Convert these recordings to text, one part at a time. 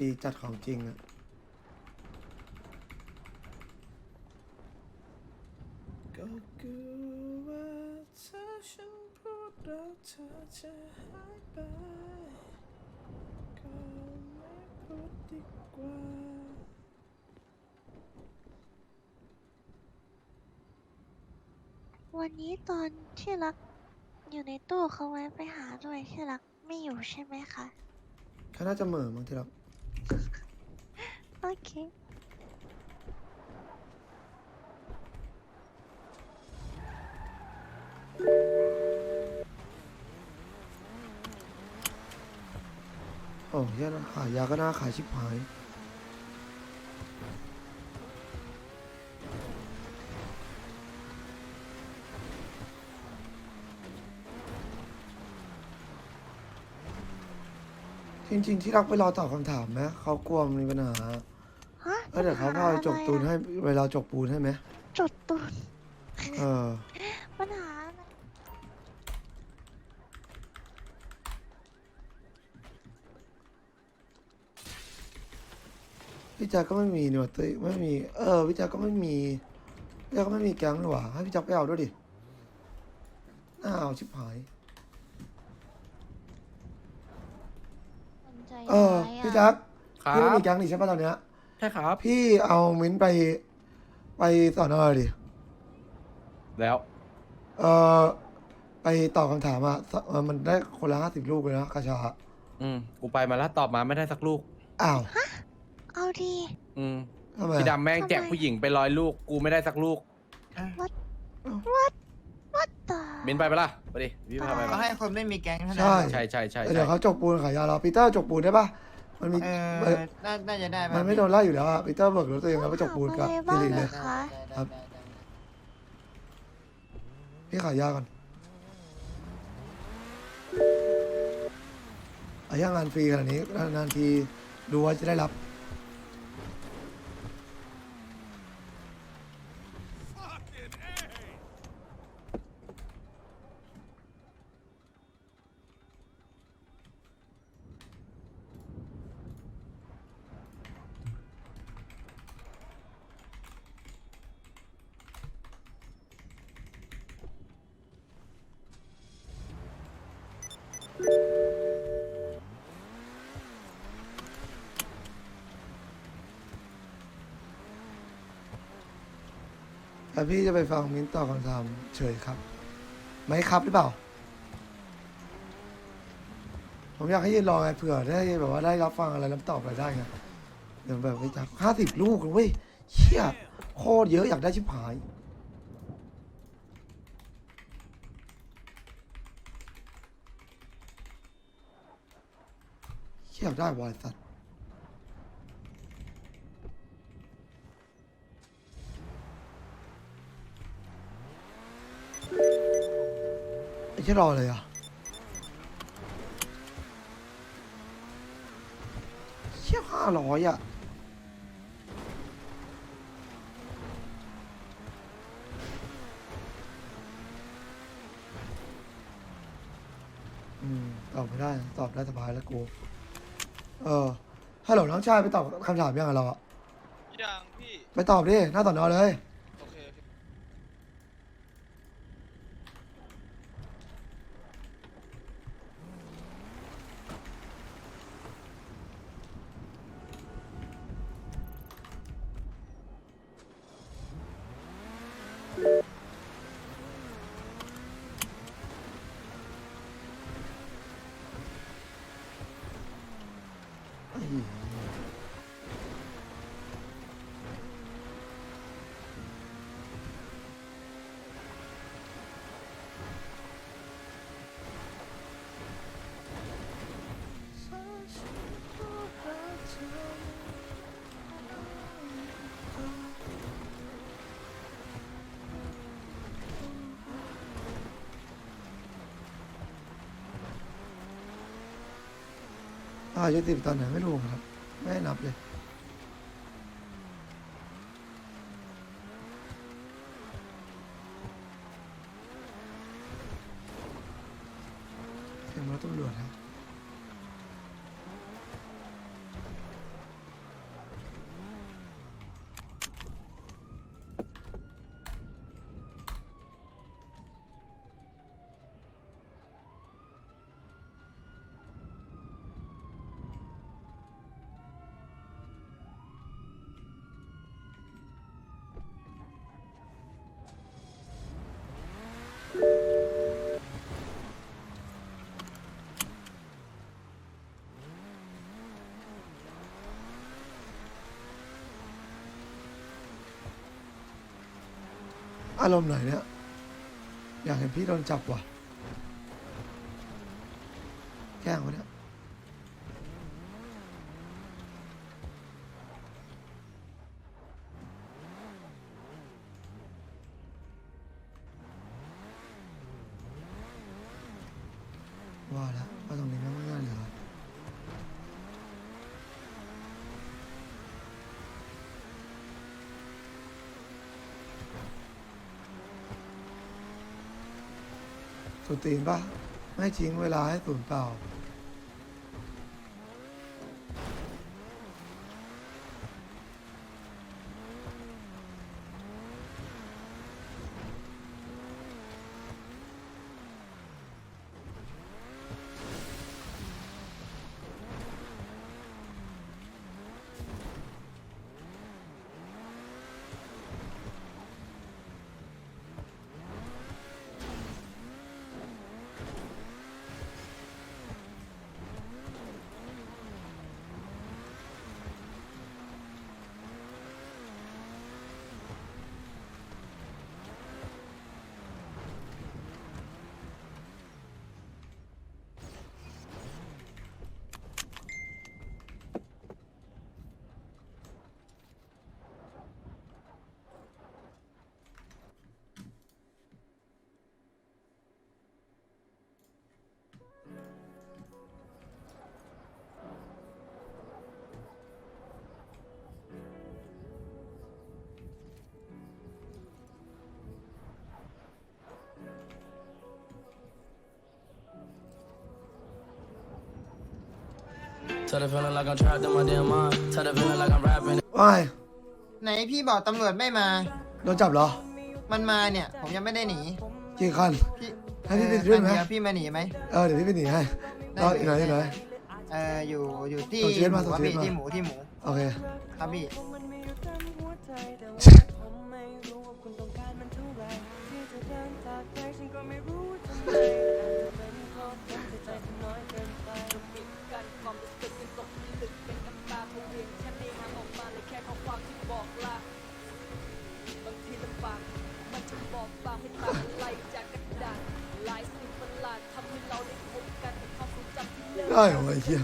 ฟรีจัดของจริงอะก็กลัวว่าถ้าฉันพูดแล้วเธอจะหายไปก็ไม่พูดดีกว่าวันนี้ตอนที่รักอยู่ในตู้เขาไว้ไปหาด้วยที่รักไม่อยู่ใช่ไหมคะ เขาน่าจะเหม่อบางทีเรา โอเค โอ้ยนะขายยาก็น่าขายชิบหาย จริงๆที่รักไปรอตอบคำถามไหมเขากลัวมีปัญหาฮะเออเดี๋ยวเขาพาไปจกปูนให้เวลาจกปูนให้ไหมจดตูนเออ ปัญหาอะไรพี่แจ๊คก็ไม่มีนี่หว่าเต้ยไม่มี เออพี่แจ๊คก็ไม่มีพี่แจ๊คก็ไม่มีแก๊งนี่หว่าให้พี่แจ๊คไปเอาด้วยดิน่าเอาชิบหาย คนใจเออร้ายพี่อะแจ๊คครัพี่ไม่มีบแก๊งนี่ใช่ป่ะตอนเนี้ย ใช่ครับ พี่เอามิ้นท์ไปไปสอนอดิแล้ว เออไปตอบคำถามอะสเออมันได้คนละห้าสิบลูกเลยนะกระชาอืมกูไปมาแล้วตอบมาไม่ได้สักลูก อ้าวเอาดี อืมทำไมพี่อะดำแม่งแจกทำไมผู้หญิงไปร้อยลูก กูไม่ได้สักลูกต่อ บินไปปะล่ะไปดิพี่พาไปก็ปะให้คนไม่มีแก๊งเท่านั้นใช่ใช่ใช่ใช่เดี๋ใช่ยวเขาจกปูนขายยาเราปีเตอร์จกปูนได้ปะมันมี เอเอ่ออน่าน่าจะได้มันไม่โดนไล่อยู่แล้วอะปีเตอร์เบิกรถตัวเองแล้วไปจกปูนกับถามพี่อะไรลินบ้างเลยนะคะครับพี่ขายยาก่อนอาย่างงานฟรีขนาดนี้นานๆทีดูว่าจะได้รับ แต่พี่จะไปฟังมิ้นท์ตอบคำถามเฉยครับ ไหมครับหรือเปล่า ผมอยากให้ยืนรอไงเผื่อได้แบบว่าได้รับฟังอะไรแล้วตอบอะไรได้ไงเดี๋ยวแบบไม่จับห้าสิบลูกเลยเว้ยเชี่ยโคตรเยอะอยากได้ชิบหายเชี่ยอยากได้วายสัตว์ ไอ้แค่รอเลยอะเชี่ยห้าร้อยอะ อืม ตอบไม่ได้ตอบได้สบายแล้วกู เออฮัลโหลน้องชายไปตอบคำถามยังไงเราอะยังพี่ ไปตอบดิ หน้าต่อนอเลย อายุติดตอนไหนไม่รู้ครับ ไม่นับเลย เสียงรถตำรวจครับารมณ์หน่อยเนี่ยอยากเห็นพี่โดนจับว่ะแกล้งวะเนี่ย ว่าแล้วว่าตรงนี้ไม่น่าเหลือ สุดตีนปะไม่ทิ้งเวลาให้สูญเปล่า Tell the feeling like I'm trapped in my damn mind. Tell the feeling like I'm rapping. ว่ายไหนพี่บอกตำรวจไม่มา โดนจับเหรอมันมาเนี่ย ผมยังไม่ได้หนีกี่คัน พี่ให้พี่ไปด้วยไหมเออพี่มาหนีไหม เออเดี๋ยวพี่ไปหนีให้รออีกหน่อยอีกหน่อย เอออยู่อยู่ที่ส่งชีวิตหมามูส่งครับชีวิตพี่มาที่หมูที่หมูโอเค ครับพี่ ได้เหรอไอ้เหี้ย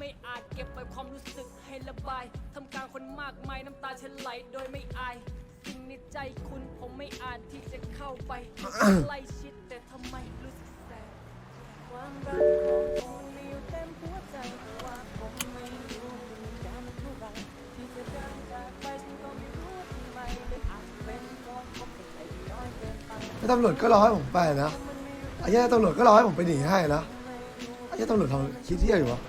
ไม่อาจเก็บไว้ความรู้สึกให้ระบายทำกลางคนมากมายน้ำตาฉันไหลโดยไม่อาย สิ่งในใจคุณผมไม่อาจที่จะเข้าไปไล่ชิดแต่ทำไมรู้สึกแสบความรักของผมมีอยู่เต็มหัวใจแต่ว่าผมไม่รู้มันยาวมันเท่าไหรที่จะเดินจากไปฉันก็ไม่รู้ทำไมเลยอาจเป็นเพราะผมเป็นใจน้อยเกินไปแล้วตำรวจก็รอให้ผมไปนะไอ้เหี้ยตำรวจก็รอให้ผมไปหนีให้นะไอ้เหี้ยตำรวจทำคิดเที่ยอยู่วะ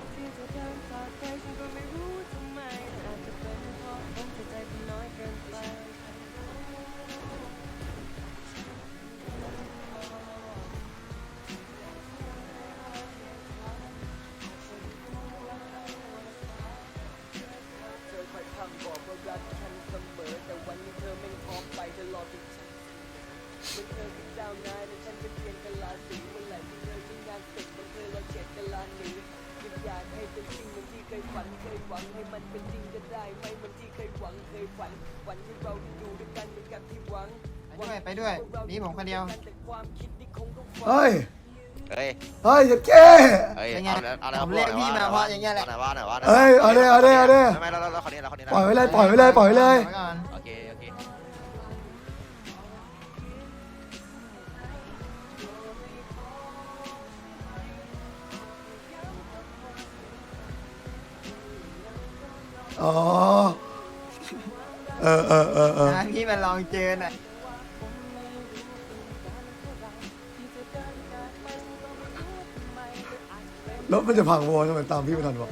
เป็นจริงเหมือนที่เคยฝันเคยหวังให้มันเป็นจริงจะได้ไหมเหมือนที่เคยหวังเคยฝันฝันให้เราได้อยู่ด้วยกันเหมือนกับที่หวังไปด้วยไปด้วยหนี่ผมคนเดียว แต่ความคิดที่คงต้องฝัน เฮ้ย เฮ้ย เฮ้ยจะแก้ เฮ้ยเป็นไงเอาแล้วเอาแล้วผมเรียกพี่มาเพราะอย่างเงี้ยแหละไหนว่าไหนว่าไหนเฮ้ยเอาดิเอาดิเอาดิ ไม่ไม่แล้วแล้วคนนี้แล้วคนนี้ปล่อยไว้เลยปล่อยไว้เลยปล่อยไว้เลยไว้ก่อนโอเคโอ อ๋อ เออเออเออเออ นะพี่มาลองเจอหน่อยรถมันจะพังวอทำไมตามพี่ไม่ทันวะ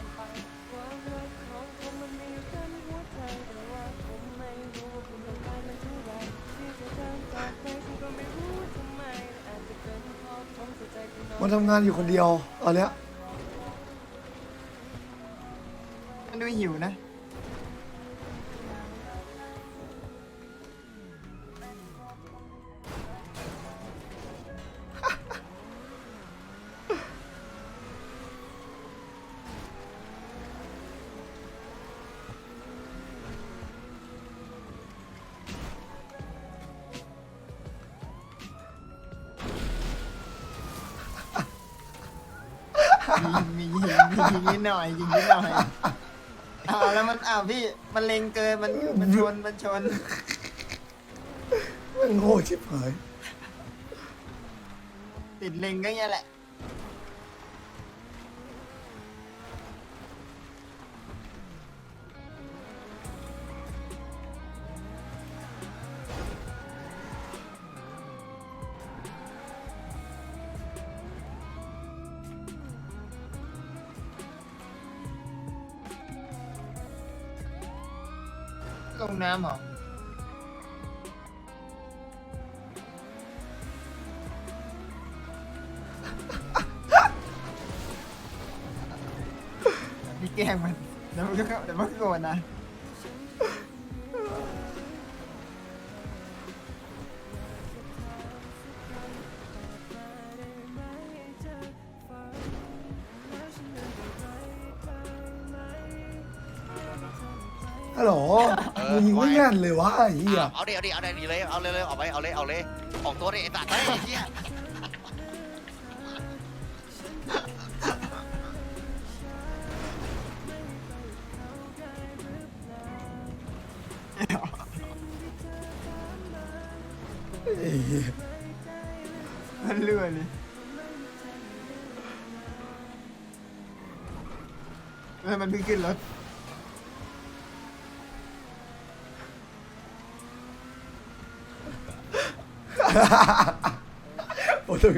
มันทำงานอยู่คนเดียวตอนเนี้ยมันดูหิวนะ มียิงมียิงนิดหน่อยยิงนิดหน่อยอ้าวแล้วมันอ้าวพี่มันเล็งเกินมันมันชนมันชนมันโง่ชิบหายติดเล็งก็เงี้ยแหละ ลงน้ำเหรอพี่แกล้งมันเดี๋ยวมันก็เดี๋ยวมันก็โกรธนะ มึงยิงไม่แม่นเลยวะไอ้เหี้ยเอาดิเอาดิเอาดิเลยเอาเลยเลยเอาไปเอาเลยเอาเลยออกตัวดิไอ้สัตว์ไอ้เหี้ยไอ้เหี้ยมันเลื่อนเลยเออมันเพิ่งขึ้นรถ โฟโต้